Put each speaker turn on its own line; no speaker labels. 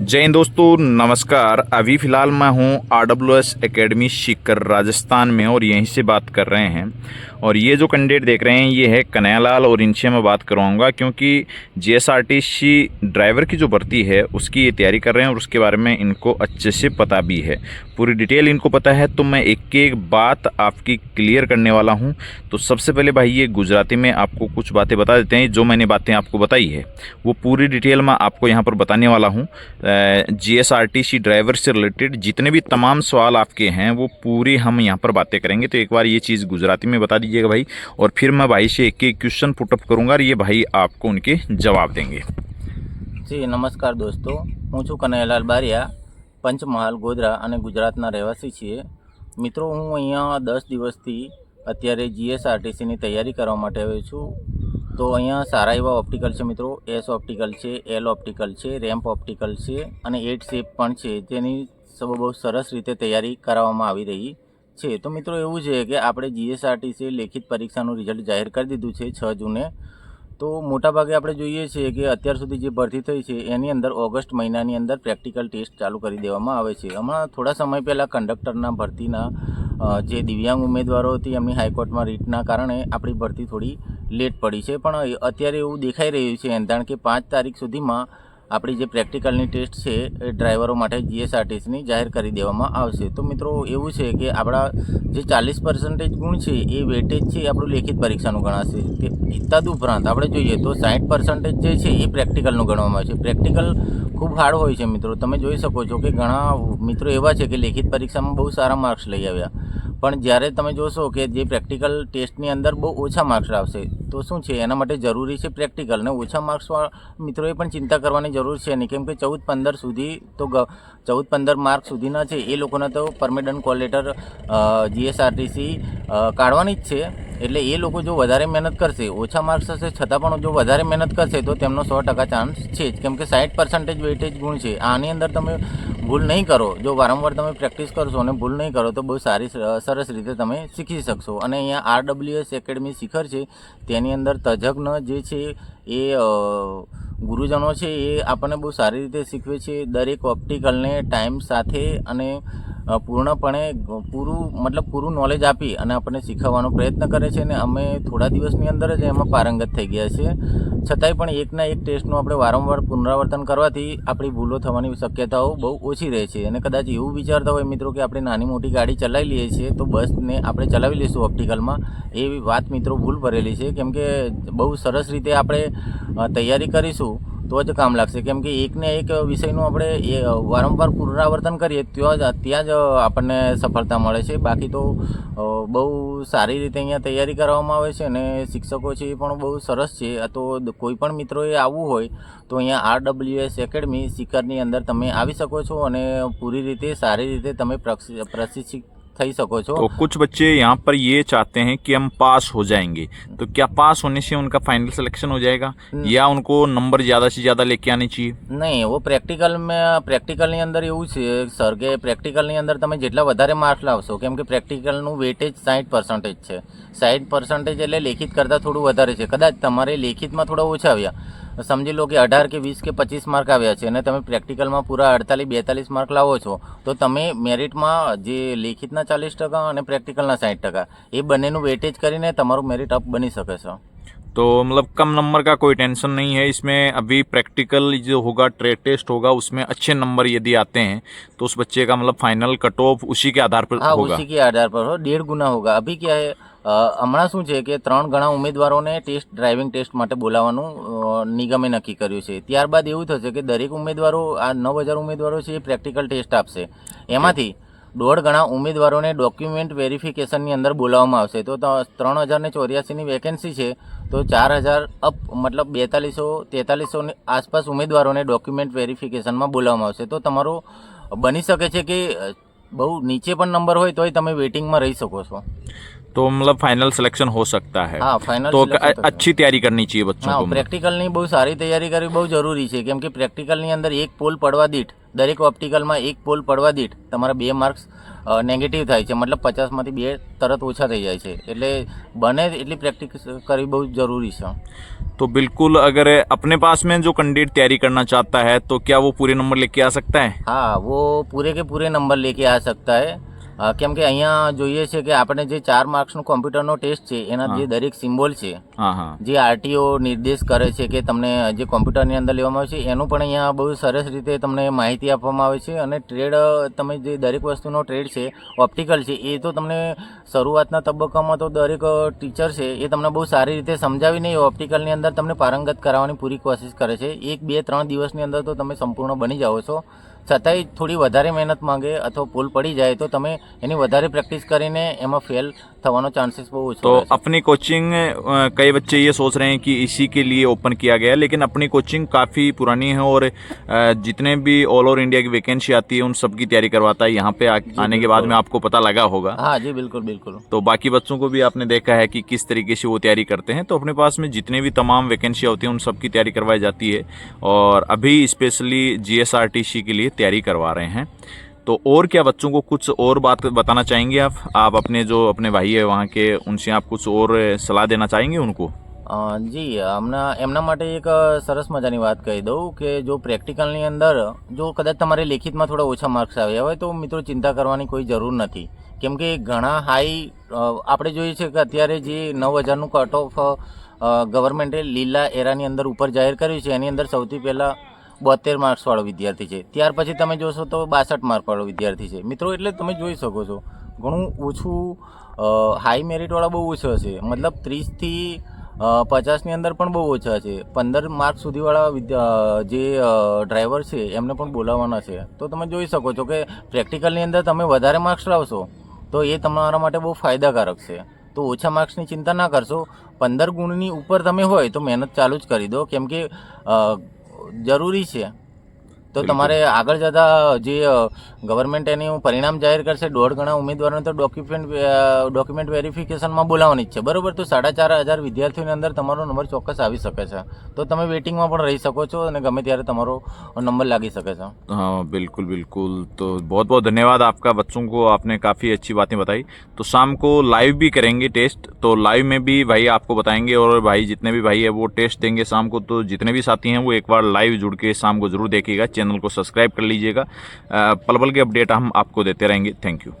जय हिंद दोस्तों नमस्कार अभी फ़िलहाल मैं हूँ R W S academy Sikar Rajasthan में और यहीं से बात कर रहे हैं और ये जो कैंडिडेट देख रहे हैं, ये है कन्हैयालाल और इनसे मैं बात करवाऊँगा क्योंकि G S R T C driver की जो भर्ती है, उसकी ये तैयारी कर रहे हैं और उसके बारे में इनको अच्छे से पता भी है। पूरी डिटेल इनको पता है तो मैं एक एक बात आपकी क्लियर करने वाला हूँ। तो सबसे पहले भाई, ये गुजराती में आपको कुछ बातें बता देते हैं, जो मैंने बातें आपको बताई है। वो पूरी डिटेल मैं आपको यहाँ पर बताने वाला हूँ। जी ड्राइवर से रिलेटेड जितने भी तमाम सवाल आपके हैं, वो पूरी हम यहाँ पर बातें करेंगे। तो एक बार ये चीज़ गुजराती में बता दीजिएगा भाई और फिर मैं भाई से एक एक क्वेश्चन पुटअप करूँगा और ये भाई आपको उनके जवाब देंगे
જી નમસ્કાર દોસ્તો હું છું કનૈયાલાલ બારિયા પંચમહાલ ગોધરા અને ગુજરાતના રહેવાસી છીએ મિત્રો હું અહીંયા દસ દિવસથી અત્યારે જીએસઆરટીસીની તૈયારી કરવા માટે આવ્યો છું તો અહીંયા સારા એવા ઓપ્ટિકલ છે મિત્રો એસ ઓપ્ટિકલ છે એલ ઓપ્ટિકલ છે રેમ્પ ઓપ્ટિકલ છે અને એટ શેપ પણ છે તેની સ- બહુ સરસ રીતે તૈયારી કરાવવામાં આવી રહી છે. તો મિત્રો એવું છે કે આપણે જીએસઆરટીસી લેખિત પરીક્ષાનું રિઝલ્ટ જાહેર કરી દીધું છે છ જૂને. તો મોટાભાગે આપણે જોઈએ છીએ કે અત્યાર સુધી જે ભરતી થઈ છે, એની અંદર ઓગસ્ટ મહિનાની અંદર પ્રેક્ટિકલ ટેસ્ટ ચાલુ કરી દેવામાં આવે છે. હમણાં થોડા સમય પહેલાં કંડક્ટરના ભરતીના જે દિવ્યાંગ ઉમેદવારો હતી, એમની હાઈકોર્ટમાં રીટના કારણે આપણી ભરતી થોડી લેટ પડી છે. પણ અત્યારે એવું દેખાઈ રહ્યું છે એંધાણ કે પાંચ તારીખ સુધીમાં આપણી જે પ્રેક્ટિકલની ટેસ્ટ છે એ ડ્રાઈવરો માટે જીએસઆરટીસીની જાહેર કરી દેવામાં આવશે. તો મિત્રો એવું છે કે આપણા જે ચાલીસ પર્સન્ટેજ ગુણ છે એ વેટેજ છે આપણું લેખિત પરીક્ષાનું ગણાશે. તદ તદુપરાંત આપણે જોઈએ તો સાઠ પર્સન્ટેજ જે છે એ પ્રેક્ટિકલનું ગણવામાં આવે છે પ્રેક્ટિકલ ખૂબ હાર્ડ હોય છે મિત્રો. તમે જોઈ શકો છો કે ઘણા મિત્રો એવા છે કે લેખિત પરીક્ષામાં બહુ સારા માર્ક્સ લઈ આવ્યા. પણ જ્યારે તમે જોશો કે જે પ્રેક્ટિકલ ટેસ્ટની અંદર બહુ ઓછા માર્ક્સ આવશે, તો શું છે? એના માટે જરૂરી છે પ્રેક્ટિકલ ને ઓછા માર્ક્સ મિત્રોએ પણ ચિંતા કરવાની જરૂર છે નહીં. કેમ કે ચૌદ પંદર સુધી તો ચૌદ પંદર માર્ક સુધીના છે, એ લોકોને તો પરમેડન કોલ લેટર જીએસઆરટીસી કાઢવાની જ છે. એટલે એ લોકો જો વધારે મહેનત કરશે, ઓછા માર્ક્સ હશે, છતાં પણ જો વધારે મહેનત કરશે, તો તેમનો સો ટકા ચાન્સ છે જ. કેમ કે સાઠ પર્સન્ટેજ વેટેજ ગુણ છે. આની અંદર તમે ભૂલ નહીં કરો. જો વારંવાર તમે પ્રેક્ટિસ કરશો અને ભૂલ નહીં કરો, તો બહુ સારી સરસ રીતે તમે શીખી શકશો. અને અહીંયા આરડબ્લ્યુએસ એકેડમી શિખર છે. તેની અંદર તજજ્ઞ જે છે એ ગુરુજનો છે એ આપણને બહુ સારી રીતે શીખવે છે. દરેક ઓપ્ટિકલને ટાઈમ સાથે અને પૂર્ણપણે પૂરું, મતલબ પૂરું નોલેજ આપી અને આપણને શીખવવાનો પ્રયત્ન કરે છે અને અમે થોડા દિવસની અંદર જ એમાં પારંગત થઈ ગયા છીએ. છતાંય પણ એકના એક ટેસ્ટનું આપણે વારંવાર પુનરાવર્તન કરવાથી આપણી ભૂલો થવાની શક્યતાઓ બહુ ઓછી રહે છે. અને કદાચ એવું વિચારતા હોય મિત્રો કે આપણે નાની મોટી ગાડી ચલાવી લઈએ છીએ, તો બસને આપણે ચલાવી લઈશું ઓપ્ટિકલમાં એ વાત મિત્રો ભૂલ ભરેલી છે. કેમ કે બહુ સરસ રીતે આપણે તૈયારી કરીશું. તો જ કામ લાગશે. કેમ કે એકને એક વિષયનું આપણે એ વારંવાર પુનરાવર્તન કરીએ ત્યાં જ ત્યાં જ આપણને સફળતા મળે છે. બાકી તો બહુ સારી રીતે અહીંયા તૈયારી કરવામાં આવે છે અને શિક્ષકો છે એ પણ બહુ સરસ છે. તો કોઈ પણ મિત્રોએ આવવું હોય તો અહીંયા આર ડબલ્યુએસ એકેડમી સિકરની અંદર તમે આવી શકો છો અને પૂરી રીતે, સારી રીતે તમે પ્રશિ- પ્રશિક્ષિત થઈ શકો છો
तो कुछ बच्चे यहाँ पर ये चाहते हैं कि हम पास हो जाएंगे तो क्या पास होने से उनका फाइनल सिलेक्शन हो जाएगा या उनको नंबर ज़्यादा से ज़्यादा लेके आने चाहिए
નહીં वो પ્રેક્ટિકલ મેં પ્રેક્ટિકલની અંદર એવું છે સર કે પ્રેક્ટિકલની અંદર તમે જેટલા વધારે માર્ક્સ લાવશો કેમ કે પ્રેક્ટિકલનું વેટેજ સાઠ પર્સન્ટેજ છે સાઠ પર્સન્ટેજ એટલે લેખિત કરતાં થોડું વધારે છે કદાચ તમારે લેખિતમાં થોડા ઓછા આવ્યા સમજી લો કે અઢાર કે વીસ કે પચીસ માર્ક આવ્યા છે અને તમે પ્રેક્ટિકલમાં પૂરા અડતાલીસ બેતાલીસ માર્ક લાવો છો તો તમે મેરિટમાં જે લેખિતના ચાલીસ ટકા અને પ્રેક્ટિકલના સાઠ ટકા એ બંનેનું વેટેજ કરીને તમારું મેરિટ અપ બની શકે છે
तो मतलब कम नंबर का कोई टेंशन नहीं है इसमें अभी प्रैक्टिकल जो होगा ट्रे टेस्ट होगा उसमें अच्छे नंबर यदि आते हैं तो उस बच्चे का मतलब फाइनल कट ऑफ उसी के आधार पर
हाँ
होगा
उसी के आधार पर हो डेढ़ गुना होगा अभी क्या है અ, હમણાં શું છે કે ત્રણ ઘણા ઉમેદવારોને ટેસ્ટ, ડ્રાઇવિંગ ટેસ્ટ માટે બોલાવવાનું નિગમે નક્કી કર્યું છે. ત્યારબાદ એવું થશે કે દરેક ઉમેદવારો, આ નવ હજાર ઉમેદવારો છે એ પ્રેક્ટિકલ ટેસ્ટ આપશે. એમાંથી દોઢ ગણા ઉમેદવારોને ડોક્યુમેન્ટ વેરિફિકેશનની અંદર બોલાવવામાં આવશે. તો ત્રણ હજાર ને ચોર્યાસીની વેકેન્સી છે, તો ચાર હજાર અપ, મતલબ બેતાલીસો તેતાલીસોની આસપાસ ઉમેદવારોને ડોક્યુમેન્ટ વેરિફિકેશનમાં બોલાવવામાં આવશે. તો તમારો, બની શકે છે કે બહુ નીચે પણ નંબર હોય તોય તમે વેટિંગમાં રહી શકો છો.
तो मतलब फाइनल सिलेक्शन हो सकता है
હા ફાઇનલ
तो अ- अच्छी तैयारी करनी चाहिए बच्चों
હા
को मतलब।
પ્રેક્ટિકલની બહુ સારી તૈયારી કરવી બહુ જરૂરી છે કેમ કે પ્રેક્ટિકલની અંદર એક પોલ પડવા દીઠ દરેક ઓપ્ટિકલમાં એક પોલ પડવા દીઠ તમારા બે માર્ક્સ નેગેટિવ થાય છે મતલબ પચાસમાંથી બે તરત ઓછા થઈ જાય છે એટલે બને એટલી પ્રેક્ટિસ કરવી બહુ જરૂરી છે
तो बिल्कुल अगर अपने पास में जो कैंडिडेट तैयारी करना चाहता है तो क्या वो पूरे नंबर लेके आ सकता है
હા वो પૂરે કે પૂરે નંબર લેકે આ सकता है અ, કેમ કે અહીંયા જોઈએ છે કે આપણે જે ચાર માર્ક્સનું કોમ્પ્યુટરનો ટેસ્ટ છે એના જે દરેક સિમ્બોલ છે જે આરટીઓ નિર્દેશ કરે છે કે તમને જે કોમ્પ્યુટરની અંદર લેવામાં આવે છે એનું પણ અહીંયા બહુ સરસ રીતે તમને માહિતી આપવામાં આવે છે અને ટ્રેડ તમે જે દરેક વસ્તુનો ટ્રેડ છે ઓપ્ટિકલ છે એ તો તમને શરૂઆતના તબક્કામાં તો દરેક ટીચર છે એ તમને બહુ સારી રીતે સમજાવીને એ ઓપ્ટિકલની અંદર તમને પારંગત કરાવવાની પૂરી કોશિશ કરે છે. એક બે ત્રણ દિવસની અંદર તો તમે સંપૂર્ણ બની જાઓ છો. છતાંય થોડી વધારે મહેનત માંગે અથવા પુલ પડી જાય તો તમે એની વધારે પ્રેક્ટિસ કરીને એમાં ફેલ થવાનો ચાન્સીસ બહુ ઓછો
तो
રહે છે.
अपनी कोचिंग अ, कई बच्चे ये सोच रहे हैं कि इसी के लिए ओपन किया गया है लेकिन अपनी कोचिंग काफ़ी पुरानी है और अ, जितने भी ऑल ओवर इंडिया की वैकेंसी आती है उन सब की तैयारी करवाता है यहाँ पे आ, आने के बाद में आपको पता लगा होगा
हाँ जी बिल्कुल बिल्कुल
तो बाकी बच्चों को भी आपने देखा है कि किस तरीके से वो तैयारी करते हैं तो अपने पास में जितने भी तमाम वैकेंसी होती हैं उन सब की तैयारी करवाई जाती है और अभी स्पेशली जीएसआरटीसी के लिए तैयारी करवा रहे हैं तो और क्या बच्चों को कुछ और बात बताना चाहेंगे आप आप अपने जो अपने भाई है वहाँ के उनसे आप कुछ और सलाह देना चाहेंगे उनको
અ, જી હમણાં એમના માટે એક અ, સરસ મજાની વાત કહી દઉં કે જો પ્રેક્ટિકલની અંદર જો કદાચ તમારે લેખિતમાં થોડા ઓછા માર્ક્સ આવ્યા હોય તો મિત્રો ચિંતા કરવાની કોઈ જરૂર નથી કેમ કે ઘણા હાઈ આપણે જોઈએ છે કે અત્યારે જે નવ હજારનું કટ ઓફ ગવર્મેન્ટે લીલા એરાની અંદર ઉપર જાહેર કર્યું છે એની અંદર સૌથી પહેલાં બોતેર માર્ક્સવાળો વિદ્યાર્થી છે. ત્યાર પછી તમે જોશો તો બાસઠ માર્કવાળો વિદ્યાર્થી છે. મિત્રો, એટલે તમે જોઈ શકો છો. ઘણું ઓછું હાઈ મેરિટવાળા બહુ ઓછા છે. મતલબ ત્રીસથી પચાસની અંદર પણ બહુ ઓછા છે. પંદર માર્ક સુધીવાળા જે ડ્રાઈવર છે, એમને પણ બોલાવવાના છે. તો તમે જોઈ શકો છો કે પ્રેક્ટિકલની અંદર તમે વધારે માર્ક્સ લાવશો, તો એ તમારા માટે બહુ ફાયદાકારક છે. તો ઓછા માર્ક્સની ચિંતા ના કરશો. પંદર ગુણની ઉપર તમે હોય તો મહેનત ચાલુ જ કરી દો. કેમ કે જરૂરી છે. તો
બિલકુલ.
તમારે આગળ જતા જે ગવર્મેન્ટ એનું પરિણામ જાહેર કરશે દોઢ ગણા ઉમેદવારોને તો ડોક્યુમેન્ટ ડોક્યુમેન્ટ વેરિફિકેશનમાં બોલાવવાની જ છે બરોબર તો સાડા ચાર હજાર વિદ્યાર્થીઓની અંદર તમારો નંબર ચોક્કસ આવી શકે છે તો તમે વેટિંગમાં પણ રહી શકો છો અને ગમે ત્યારે તમારો નંબર લાગી શકે છે
हाँ बिल्कुल बिल्कुल तो बहुत बहुत धन्यवाद आपका बच्चों को आपने काफ़ी अच्छी बातें बताई तो शाम को लाइव भी करेंगे टेस्ट तो लाइव में भी भाई आपको बताएंगे और भाई जितने भी भाई है वो टेस्ट देंगे शाम को तो जितने भी साथी हैं वो एक बार लाइव जुड़ के शाम को ज़रूर देखिएगा चैनल को सब्सक्राइब कर लीजिएगा अ, पल पल के अपडेट हम आपको देते रहेंगे थैंक यू